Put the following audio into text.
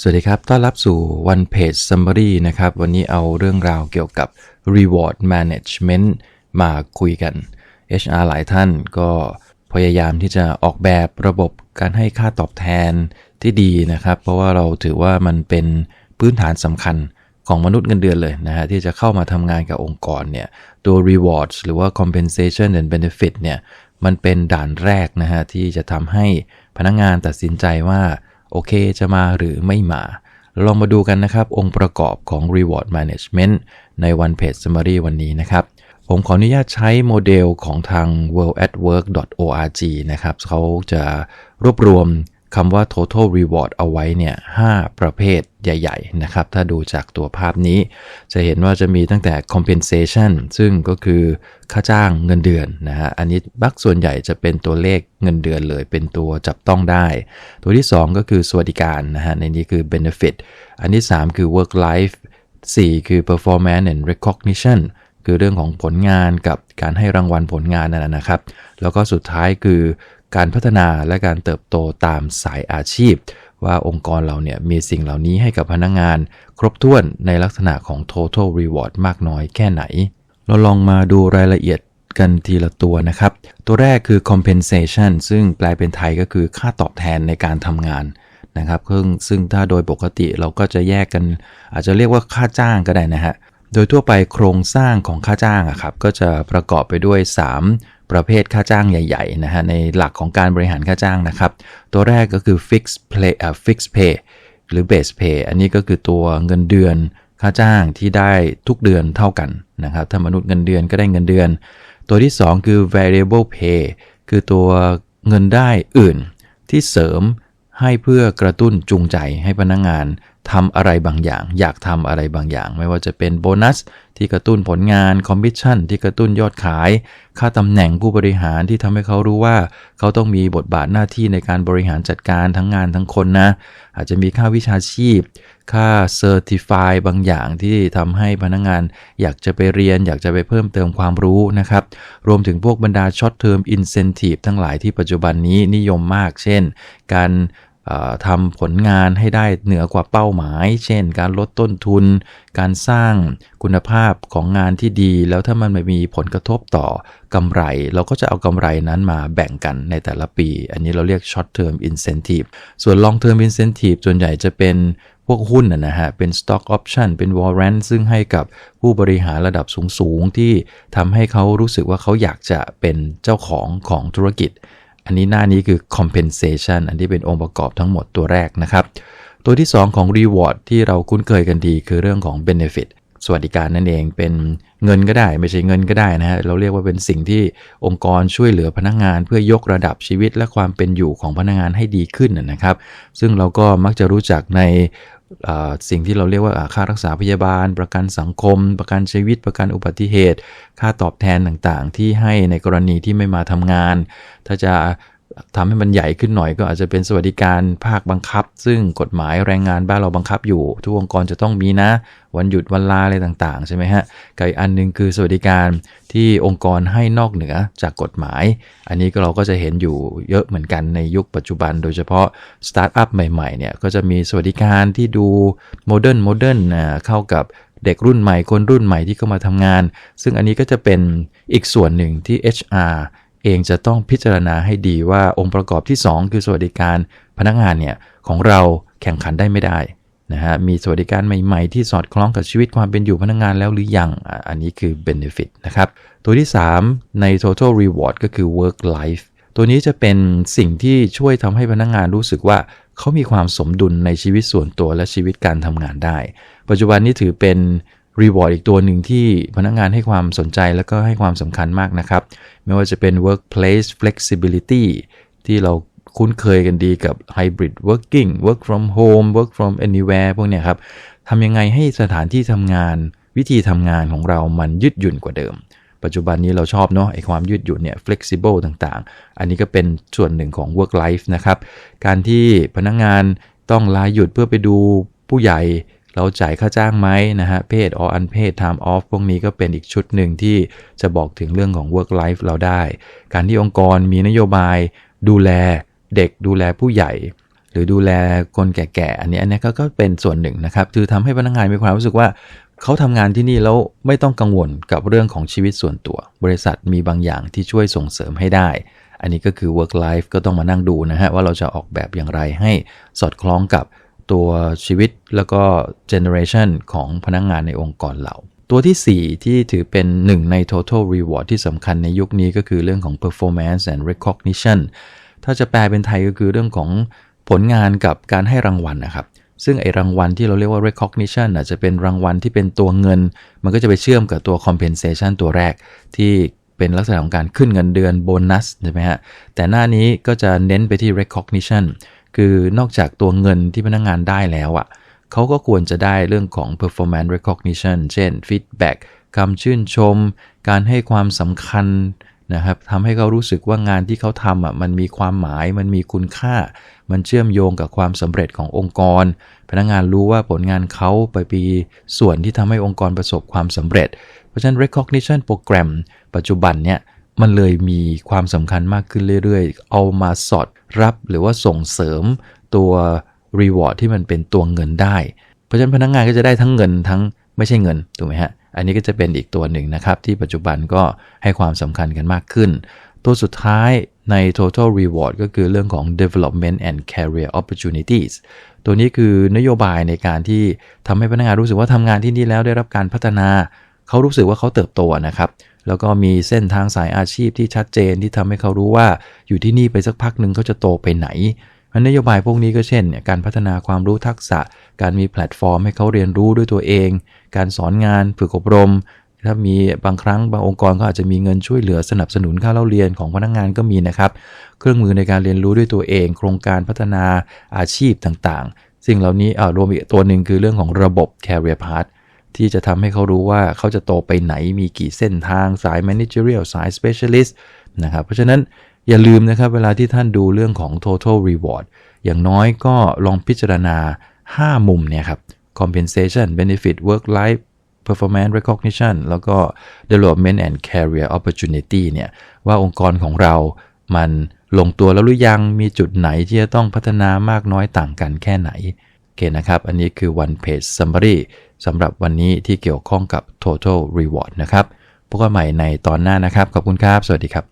สวัสดีครับ ต้อนรับสู่ One Page Summary นะครับ วันนี้เอาเรื่องราวเกี่ยวกับ Reward Management มาคุยกัน HR หลายท่านก็พยายามที่จะออกแบบระบบการให้ค่าตอบแทนที่ดีนะครับ เพราะว่าเราถือว่ามันเป็นพื้นฐานสำคัญของมนุษย์เงินเดือนเลยนะฮะที่จะเข้ามาทำงานกับองค์กรเนี่ยตัว rewards หรือว่า compensation and benefit เนี่ยมันเป็นด่านแรกนะฮะที่จะทำให้พนักงงานตัดสินใจว่า โอเคจะมาหรือไม่มาลองมาดูกันนะครับ องค์ประกอบของ reward management ใน One Page Summary วันนี้นะครับ ผมขออนุญาตใช้โมเดลของทาง worldatwork.org นะครับเขาจะรวบรวม คำว่า total reward เอาไว้เนี่ย5ประเภทใหญ่ๆนะครับ ถ้าดูจากตัวภาพนี้ จะเห็นว่าจะมีตั้งแต่ compensation ซึ่งก็คือค่าจ้างเงินเดือนนะฮะ อันนี้บักส่วนใหญ่จะเป็นตัวเลขเงินเดือนเลย เป็นตัวจับต้องได้ ตัวที่ 2 ก็คือสวัสดิการนะฮะ ในนี้คือ benefit อันที่ 3 คือ work life 4 คือ performance and recognition คือเรื่องของผลงานกับการให้รางวัลผลงานนั่นนะครับ แล้วก็สุดท้ายคือ การพัฒนาและการเติบโตตามสายอาชีพ ว่าองค์กรเราเนี่ยมีสิ่งเหล่านี้ให้กับพนักงงาน ครบถ้วนในลักษณะของ total reward มากน้อยแค่ไหน เราลองมาดูรายละเอียดกันทีละตัวนะครับ ตัวแรกคือ compensation ซึ่งแปลเป็นไทยก็คือค่าตอบแทนในการทำงานนะครับซึ่งซึ่งถ้าโดยปกติเราก็จะแยกกัน อาจจะเรียกว่าค่าจ้างก็ได้นะฮะโดยทั่วไปโครงสร้างของค่าจ้างอะครับก็จะประกอบไปด้วย 3 ประเภทค่าจ้างใหญ่ๆนะฮะในหลักของการบริหารค่าจ้างนะครับ ตัวแรกก็คือ fixed pay อ่า fixed pay หรือ base pay อันนี้ก็คือตัวเงินเดือนค่าจ้างที่ได้ทุกเดือนเท่ากันนะครับถ้ามนุษย์เงินเดือนก็ได้เงินเดือน ตัวที่ 2 คือ variable pay คือตัวเงินได้อื่นที่เสริมให้เพื่อกระตุ้นจูงใจให้พนักงงาน ทำอะไรบางอย่าง อยากทำอะไรบางอย่าง ไม่ว่าจะเป็นโบนัสที่กระตุ้นผลงานคอมมิชชั่นที่กระตุ้นยอดขาย ค่าตำแหน่งผู้บริหารที่ทำให้เขารู้ว่า เขาต้องมีบทบาทหน้าที่ในการบริหารจัดการทั้งงานทั้งคนนะ อาจจะมีค่าวิชาชีพ ค่าเซอร์ติฟายบางอย่างที่ทำให้พนักงงาน อยากจะไปเรียน อยากจะไปเพิ่มเติมความรู้นะครับ รวมถึงพวกบรรดาช็อตเทอมอินเซนティブทั้งหลายที่ปัจจุบันนี้นิยมมาก เช่น การ ทำผลงานให้ได้เหนือกว่าเป้าหมาย เช่น การลดต้นทุน การสร้างคุณภาพของงานที่ดี แล้วถ้ามันไม่มีผลกระทบต่อกำไร เราก็จะเอากำไรนั้นมาแบ่งกันในแต่ละปี อันนี้เราเรียก short term incentive ส่วน long term incentive ส่วนใหญ่จะเป็นพวกหุ้นนะฮะ เป็น stock option เป็น warrant ซึ่งให้กับผู้บริหารระดับสูง ๆ ที่ทำให้เขารู้สึกว่าเขาอยากจะเป็นเจ้าของของธุรกิจ อันนี้หน้านี้คือ compensation อันที่เป็นองค์ประกอบทั้งหมดตัวแรกนะครับ ตัวที่ 2 ของ reward ที่เราคุ้นเคยกันดีคือเรื่องของ benefit สวัสดิการนั่นเองเป็นเงินก็ได้ไม่ใช่เงินก็ได้นะฮะเราเรียกว่าเป็นสิ่งที่องค์กรช่วยเหลือพนักงงาน เพื่อยกระดับชีวิตและความเป็นอยู่ของพนักงงานให้ดีขึ้นนะครับ ซึ่งเราก็มักจะรู้จักใน สิ่งที่เราเรียกว่าค่ารักษาพยาบาล ประกันสังคม ประกันชีวิต ประกันอุบัติเหตุ ค่าตอบแทนต่างๆ ที่ให้ในกรณีที่ไม่มาทำงาน ถ้าจะ ทำให้มันใหญ่ขึ้นหน่อยก็อาจจะเป็นสวัสดิการภาคบังคับ ซึ่งกฎหมายแรงงานบ้านเราบังคับอยู่ ทุกองค์กรจะต้องมีนะ วันหยุดวันลาอะไรต่างๆ ใช่ไหมฮะกับอีกอันนึงคือสวัสดิการที่องค์กรให้นอกเหนือจากกฎหมาย อันนี้ก็เราก็จะเห็นอยู่เยอะเหมือนกันในยุคปัจจุบัน โดยเฉพาะสตาร์ทอัพใหม่ๆเนี่ยก็จะมีสวัสดิการที่ดูโมเดิร์นโมเดิร์นเข้ากับเด็กรุ่นใหม่คนรุ่นใหม่ที่เข้ามาทำงาน ซึ่งอันนี้ก็จะเป็นอีกส่วนหนึ่งที่ HR เองจะต้องพิจารณาให้ดีว่าองค์ประกอบที่ 2 คือสวัสดิการพนักงานเนี่ยของเราแข่งขันได้ไม่ได้นะฮะมีสวัสดิการใหม่ ๆ ที่สอดคล้องกับชีวิตความเป็นอยู่พนักงานแล้วหรือยัง อันนี้คือ benefit นะครับ ตัวที่ 3 ใน total reward ก็คือ work life ตัวนี้จะเป็นสิ่งที่ช่วยทำให้พนักงานรู้สึกว่าเขามีความสมดุลในชีวิตส่วนตัวและชีวิตการทำงานได้ ปัจจุบันนี้ถือเป็น รีวอร์ดอีกตัวหนึ่งที่พนักงงานให้ความสนใจแล้วก็ให้ความสำคัญมากนะครับ ไม่ว่าจะเป็น workplace flexibility ที่เราคุ้นเคยกันดีกับ hybrid working work from home work from anywhere พวกเนี้ยครับทำยังไงให้สถานที่ทำงานวิธีทำงานของเรามันยืดหยุ่นกว่าเดิม ปัจจุบันนี้เราชอบเนาะไอความยืดหยุ่นเนี่ย flexible ต่างๆ อันนี้ก็เป็นส่วนหนึ่งของ work life นะครับ การที่พนักงงานต้องลาหยุดเพื่อไปดูผู้ใหญ่ เราจ่ายค่าจ้างไหมนะฮะเพศ or unpaid time off พวกนี้ก็เป็นอีกชุดหนึ่งที่จะบอกถึงเรื่องของ work life เราได้ การที่องค์กรมีนโยบายดูแลเด็กดูแลผู้ใหญ่ หรือดูแลคนแก่ๆ อันนี้อันนี้ก็ก็เป็นส่วนหนึ่งนะครับ คือทำให้พนักงานมีความรู้สึกว่าเขาทำงานที่นี่แล้วไม่ต้องกังวลกับเรื่องของชีวิตส่วนตัว บริษัทมีบางอย่างที่ช่วยส่งเสริมให้ได้ อันนี้ก็คือ work life ก็ต้องมานั่งดูนะฮะว่าเราจะออกแบบอย่างไรให้สอดคล้องกับ ตัวชีวิตแล้วก็ generation ของพนักงงานในองค์กรเราตัวที่ 4 ที่ถือเป็นหนึ่งใน total reward ที่สำคัญในยุคนี้ก็คือเรื่องของ performance and recognition ถ้าจะแปลเป็นไทยก็คือเรื่องของผลงานกับการให้รางวัลนะครับ ซึ่งไอรางวัลที่เราเรียกว่า recognition อาจจะเป็นรางวัลที่เป็นตัวเงิน มันก็จะไปเชื่อมกับตัว compensation ตัวแรก ที่เป็นลักษณะของการขึ้นเงินเดือนโบนัสใช่ไหมฮะ แต่หน้านี้ก็จะเน้นไปที่ recognition คือนอกจากตัวเงินที่พนักงงานได้แล้วอะ่ะเขาก็ควรจะได้เรื่องของ performance recognition เช่น feedback คำชื่นชม การให้ความสำคัญนะครับทำให้เขารู้สึกว่างานที่เขาทำอะมันมีความหมาย มันมีคุณค่า มันเชื่อมโยงกับความสำเร็จขององค์กร พนักงานรู้ว่าผลงานเขาไปปีส่วนที่ทำให้องค์กรประสบความสำเร็จ เพราะฉะนั้น recognition program ปัจจุบันเนี่ย มันเลยมีความสำคัญมากขึ้นเรื่อยๆ เอามาสอดรับหรือว่าส่งเสริมตัว reward ที่มันเป็นตัวเงินได้ เพราะฉะนั้นพนักงานก็จะได้ทั้งเงินทั้งไม่ใช่เงินถูกไหมฮะ อันนี้ก็จะเป็นอีกตัวหนึ่งนะครับ ที่ปัจจุบันก็ให้ความสำคัญกันมากขึ้น ตัวสุดท้ายใน total reward ก็คือเรื่องของ development and career opportunities ตัวนี้คือนโยบายในการที่ทำให้พนักงานรู้สึกว่าทำงานที่นี่แล้วได้รับการพัฒนา เขารู้สึกว่าเขาเติบโตนะครับ แล้วก็มีเส้นทางสายอาชีพที่ชัดเจนที่ทำให้เขารู้ว่าอยู่ที่นี่ไปสักพักหนึ่งเขาจะโตไปไหนนโยบายพวกนี้ก็เช่น การพัฒนาความรู้ทักษะ การมีแพลตฟอร์มให้เขาเรียนรู้ด้วยตัวเอง การสอนงานฝึกอบรม ถ้ามีบางครั้งบางองค์กรก็อาจจะมีเงินช่วยเหลือสนับสนุนค่าเล่าเรียนของพนักงงานก็มีนะครับ เครื่องมือในการเรียนรู้ด้วยตัวเอง โครงการพัฒนาอาชีพต่างๆ สิ่งเหล่านี้รวมอีกตัวหนึ่งคือเรื่องของระบบ career path ที่จะทำให้เขารู้ว่าเขาจะโตไปไหนมีกี่เส้นทางสาย managerial สาย specialist นะครับเพราะฉะนั้นอย่าลืมนะครับเวลาที่ท่านดูเรื่องของ total reward อย่างน้อยก็ลองพิจารณา 5 มุมเนี่ยครับ compensation benefit work life performance recognition แล้วก็ development and career opportunity เนี่ยว่าองค์กรของเรามันลงตัวแล้วหรือยังมีจุดไหนที่จะต้องพัฒนามากน้อยต่างกันแค่ไหน โอเคนะครับ อันนี้คือ one page summary สำหรับวันนี้ที่เกี่ยวข้องกับ total reward นะครับพบกันใหม่ในตอนหน้านะครับ ขอบคุณครับ สวัสดีครับ